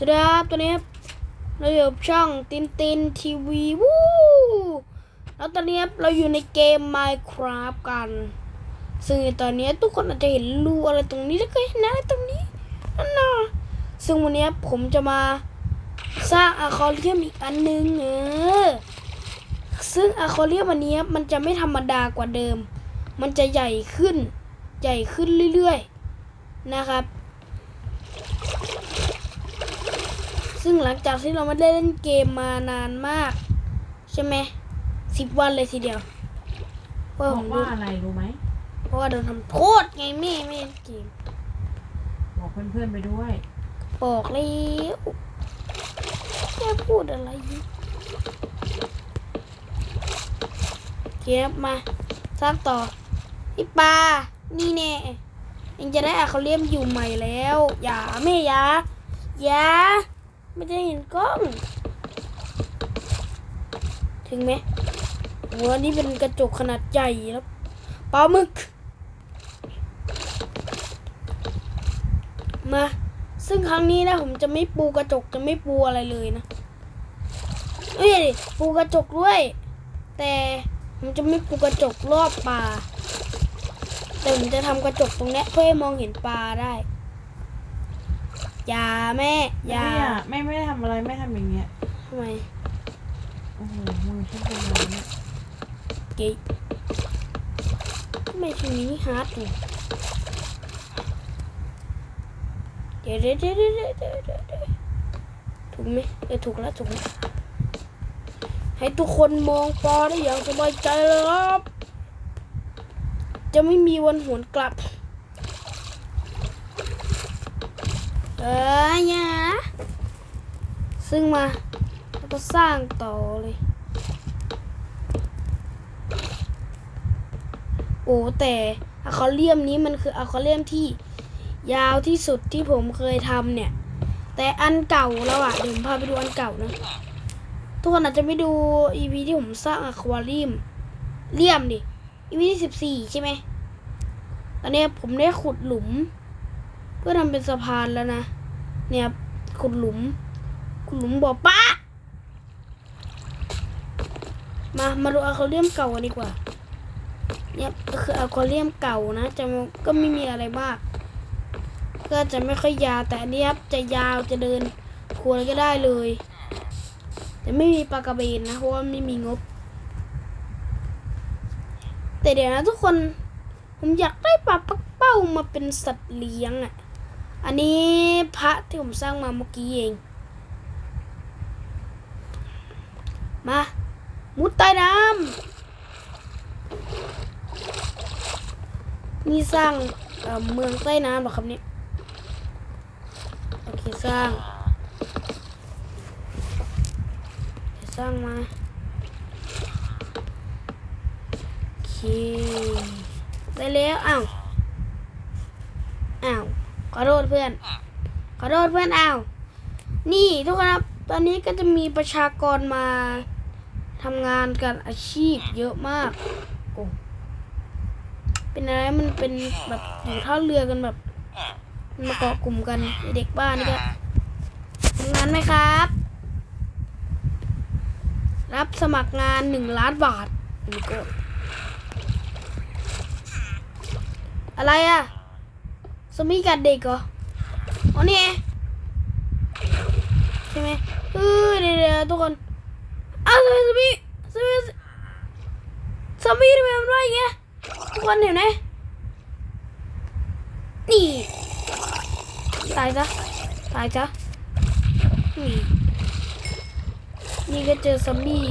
สวัสดีครับตัวนี้ครับเราอยู่ช่องตินตินทีวีวู้แล้วตอนนี้ครับเราอยู่ในเกม Minecraft กัน ซึ่งตอนนี้ทุกคนอาจจะเห็นรูอะไรตรงนี้แล้วก็เห็นอะไรตรงนี้นั่นนะซึ่งวันนี้ผมจะมาสร้างอะคอเรียมอีกอันนึงเออซึ่งอะคอเรียมอันนี้มันจะไม่ธรรมดากว่าเดิม มันจะใหญ่ขึ้น ใหญ่ขึ้นเรื่อยๆนะครับ ซึ่งหลังจากที่เราไม่ได้เล่นเกมมานานมาก ใช่ไหมสิบวันเลยทีเดียวเพราะบผอกมว่ารู้อะไรรู้ไหมเพราะว่าโดนทำโทษไงแม่ไม่เล่นเกมบอกเพื่อนๆไปด้วยบอกแล้วแค่พูดอะไรอีกเก็บมาสร้างต่อพี่ปลานี่แน่เองจะได้อะเขาเรียมอยู่ใหม่แล้ว อย่าแม่อย่าอย่า ไม่ได้เห็นกล้อง ถึงไหมหัวนี่เป็นกระจกขนาดใหญ่แล้วปลาหมึก มา ซึ่งครั้งนี้นะผมจะไม่ปูกระจกจะไม่ปูอะไรเลยนะเอ้ยปูกระจกด้วย แต่ผมจะไม่ปูกระจกรอบปลาแต่ผมจะทำกระจกตรงนี้เพื่อให้มองเห็นปลาได้ อย่าแม่อไม่ย่าอะไม่ไม่ได้ทำอะไรไม่ทำอย่างเงี้ยทำไมโอ้โหมือฉันเป็นอะไรเนี่ยเก๋ทำไมทีนี้ฮาร์ดอยู่เดี๋ยวเดี๋ยวเดี๋ยวเดี๋ยวเดี๋ยวเดี๋ยวเดี๋ยวถูกไหมเออถูกแล้วถูกแล้วให้ทุกคนมองปอได้อย่างสบายใจเลยครับ จะไม่มีวันหวนกลับ เออย่านะซึ่งมาแล้วก็สร้างต่อเลย โอ้แต่อะคาเรียมนี้มันคืออะคาเรียมที่ยาวที่สุดที่ผมเคยทำเนี่ย แต่อันเก่าแล้วอะเดี๋ยวผมพาไปดูอันเก่านะทุกคนอาจจะไม่ดู EP ที่ผมสร้างอะควาเรียมเลียมดิ EP ที่สิบสี่ใช่ไหมตอนนี้ผมได้ขุดหลุม เพื่อทำเป็นสะพานแล้วนะ เนี่ยขุดหลุมขุดหลุมบ่อปลามา มาดูอะคาเรียมเก่ากันดีกว่า เนี่ยก็คืออะควาเรียมเก่านะจะก็ไม่มีอะไรมาก ก็จะไม่ค่อยยาวแต่อันนี้ครับจะยาวจะเดินควรก็ได้เลย แต่ไม่มีปลากระเบนนะเพราะว่าไม่มีงบ แต่เดี๋ยวนะทุกคน ผมอยากได้ปลาปักเป้ามาเป็นสัตว์เลี้ยงอะ อันนี้พระที่ผมสร้างมาเมื่อกี้เอง มา มุดใต้น้ำนี่สร้างเเมืองใต้น้ำหรอครับเนี่ย โอเค สร้าง สร้างมาโอเค ได้แล้ว อ้าว อ้าว อโทษเพื่อน ขอโทษเพื่อนอ้าว นี่ทุกคนครับ ตอนนี้ก็จะมีประชากรมาทำงานกันอาชีพเยอะมาก โอ้ เป็นอะไรมันเป็นแบบอยู่ท่าเรือกันแบบมาเกาะกลุ่มกันไอ้เด็กบ้านนี่ก็ทำงานไหมครับ รับสมัครงานหนึ่งล้านบาทนี่ก็อะไรอะ สมีกัดเด็กเหรออ๋อนี่ใช่ไหมเออเดี๋ยวเดี๋ยวทุกคนอ้าวสมีสมีสมีสมีทำไมมันว่าอย่างเงี้ยทุกคนเห็นไหมนี่ตายซะตายซะนี่นี่ก็เจอซอมบี้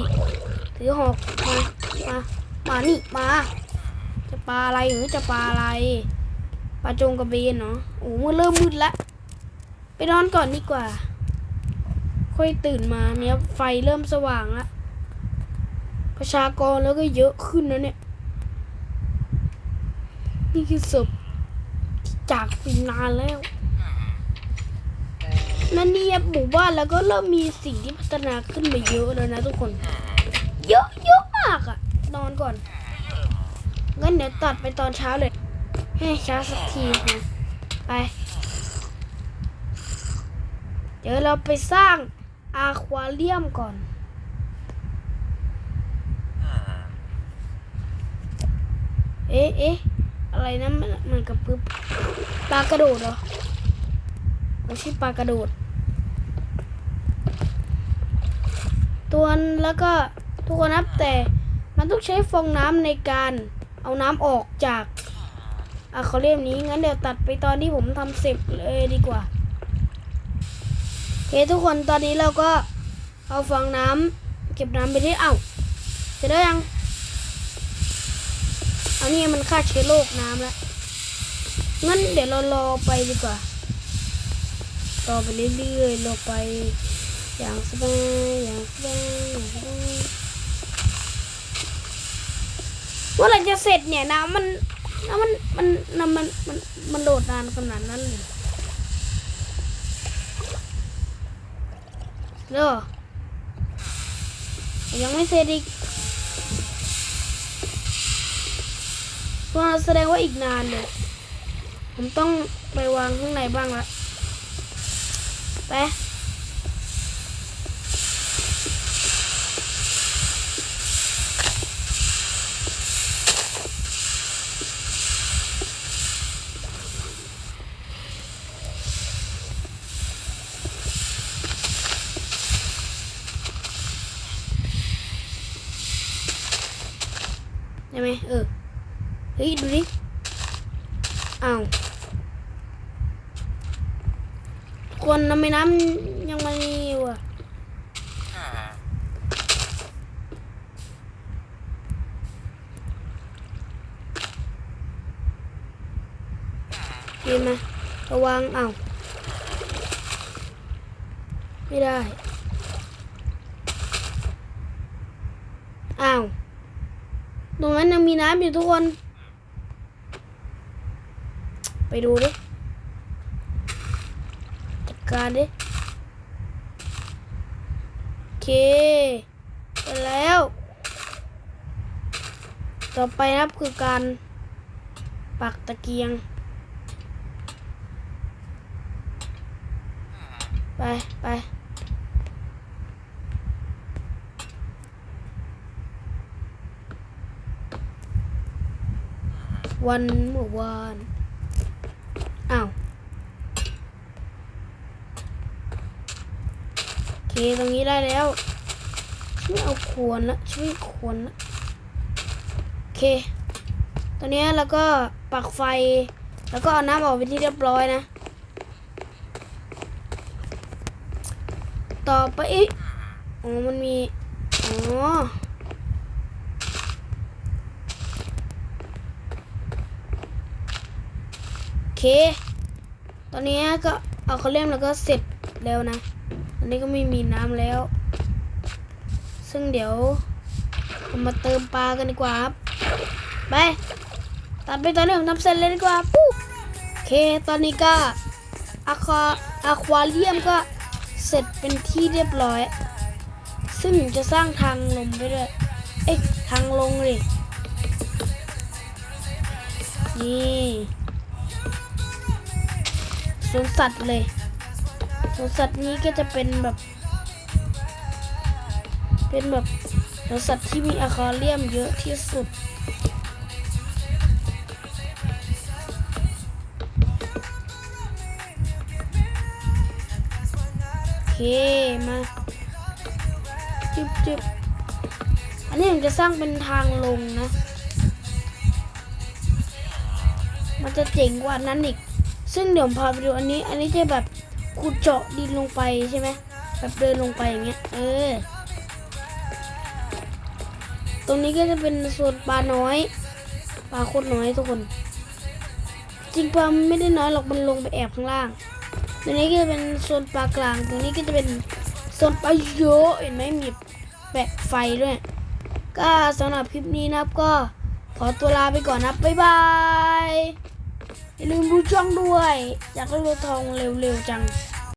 ถือหอกมามามานี่มาจะปลาอะไรหรือจะปลาอะไร ลาจงกระเบนเนาะโอ้มันเริ่มมืดละ ไปนอนก่อนดีกว่า ค่อยตื่นมาเนี่ยไฟเริ่มสว่างละประชากรแล้วก็เยอะขึ้นนะเนี่ย นี่คือศพจากไปนานแล้วนั่นนี่หมู่บ้านแล้วก็เริ่มมีสิ่งที่พัฒนาขึ้นมาเยอะแล้วนะทุกคน เยอะเยอะมากอะนอนก่อนงั้นเดี๋ยวตัดไปตอนเช้าเลย ให้ช้าสักทีนะไป เดี๋ยวเราไปสร้างอาควาเรียมก่อน เอ๊ะเอ๊ะอะไรนะมันมันกระพึบปลากระโดดเหรอไม่ใช่ปลากระโดด ตัวนแล้วก็ทุกคนนับแต่มันต้องใช้ฟองน้ำในการเอาน้ำออกจาก อะคาเรียมนี้งั้นเดี๋ยวตัดไปตอนที่ผมทำเสร็จเลยดีกว่าโอเคทุกคนตอนนี้เราก็เอาฟองน้ำเก็บน้ำไปที่เอ้าเสร็จแล้วยังอันนี้มันฆ่าเชื้อโรคน้ำแล้วงั้นเดี๋ยวเรารอไปดีกว่ารอไปเรื่อยๆรอไป อย่างสบายอย่างสบายอย่างสบายเมื่อไหร่จะเสร็จเนี่ยน้ำมัน น้ำมันมันน้ำมันมันมันโดดนานขนาดนั้นเลยเด้อยังไม่เสร็จอีกก็แสดงว่าอีกนานเลย ผมต้องไปวางข้างในบ้างละไป ได้ไหมเออ เฮ้ย ดูดิ อ้าวคนทำไมน้ำยังมาอยู่อะเห็นไหมระวังอ้าวไม่ได้ อ้าว ตรงนั้นยังมีน้ำอยู่ทุกคน ไปดูดิจัดการดิโอเคไปแล้ว ต่อไปนะครับคือการปักตะเกียง ไปไป วันเมื่อวาน อ้าว โอเค ตรงนี้ได้แล้ว ช่วยเอาควรละช่วยควรละโอเค ตอนนี้เราก็ปักไฟ แล้วก็เอาน้ำออกไปที่เรียบร้อยนะ ต่อไปอีกอ๋อ มันมี อ๋อ โอ เค ตอนนี้ก็เอาเขาเล่มแล้วก็เสร็จแล้วนะตอนนี้ก็ไม่มีน้ำแล้ว ซึ่งเดี๋ยวเรามาเติมปลากันดีกว่าครับ ไป ตัดไปตอนนี้ผมทำเสร็จเลยดีกว่าปุ๊บโอเค ตอนนี้ก็อะควาอะควาเรียมก็เสร็จเป็นที่เรียบร้อย ซึ่งจะสร้างทางลงไปด้วย เอ๊ะ ทางลงเลยนี่ สวนสัตว์เลยสวนสัตว์นี้ก็จะเป็นแบบ เป็นแบบสวนสัตว์ที่มีอะคาเรียมเยอะที่สุด โอเค มาจึบจึบอันนี้ผมจะสร้างเป็นทางลงนะ มันจะเจ๋งกว่านั้นอีก ซึ่งเดี๋ยวผมพาไปดูอันนี้ อันนี้จะแบบขุดเจาะดินลงไปใช่ไหมแบบเดินลงไปอย่างเงี้ย เออ ตรงนี้ก็จะเป็นส่วนปลาน้อย ปลาโคตรน้อยทุกคน จริงปลาไม่ได้น้อยหรอก มันลงไปแอบข้างล่าง ตรงนี้ก็จะเป็นโซนปลากลาง ตรงนี้ก็จะเป็นโซนปลาเยอะเห็นไหมมีแปะไฟด้วย ก็สำหรับคลิปนี้นะครับก็ขอตัวลาไปก่อนนะบ๊ายบาย อย่าลืมดูช่องด้วย อยากได้รถทองเร็วๆจัง